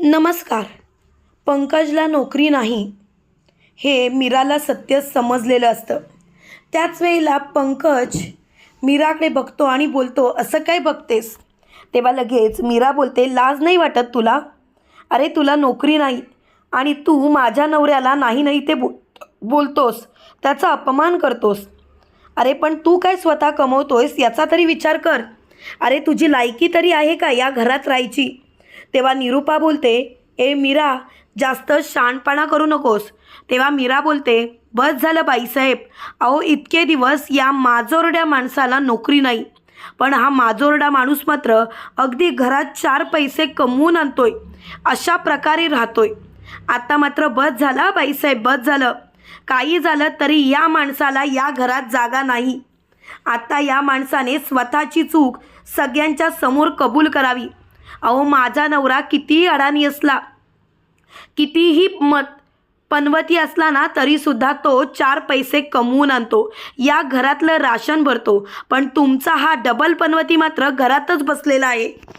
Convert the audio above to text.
नमस्कार. पंकजला नोकरी नाही. हे मीराला सत्य समजलेलं असतं. त्याच वेळेला पंकज मीराकडे बघतो आणि बोलतो असं काय बघतेस? तेव्हा लगेच मीरा बोलते लाज नाही वाटत तुला? अरे तुला नोकरी नाही आणि तू माझ्या नवऱ्याला नाही नाही ते बोल बोलतोस. त्याचा अपमान करतोस. अरे पण तू काय स्वतः कमवतोयस याचा तरी विचार कर. अरे तुझी लायकी तरी आहे का या घरात राहायची? तेव्हा निरूपा बोलते ए मीरा जास्त शाणपणा करू नकोस. तेव्हा मीरा बोलते बस झालं बाईसाहेब. अहो इतके दिवस या माजोरड्या माणसाला नोकरी नाही. पण हा माजोरडा माणूस मात्र अगदी घरात चार पैसे कमवून आणतोय. अशा प्रकारे राहतोय. आता मात्र बस झाला बाईसाहेब बस झालं. काही झालं तरी या माणसाला या घरात जागा नाही. आता या माणसाने स्वतःची चूक सगळ्यांच्या समोर कबूल करावी. अहो माझा नवरा कितीही अडाणी असला कितीही मत पनवती असला ना तरीसुद्धा तो चार पैसे कमवून आणतो. या घरातलं राशन भरतो. पण तुमचा हा डबल पनवती मात्र घरातच बसलेला आहे.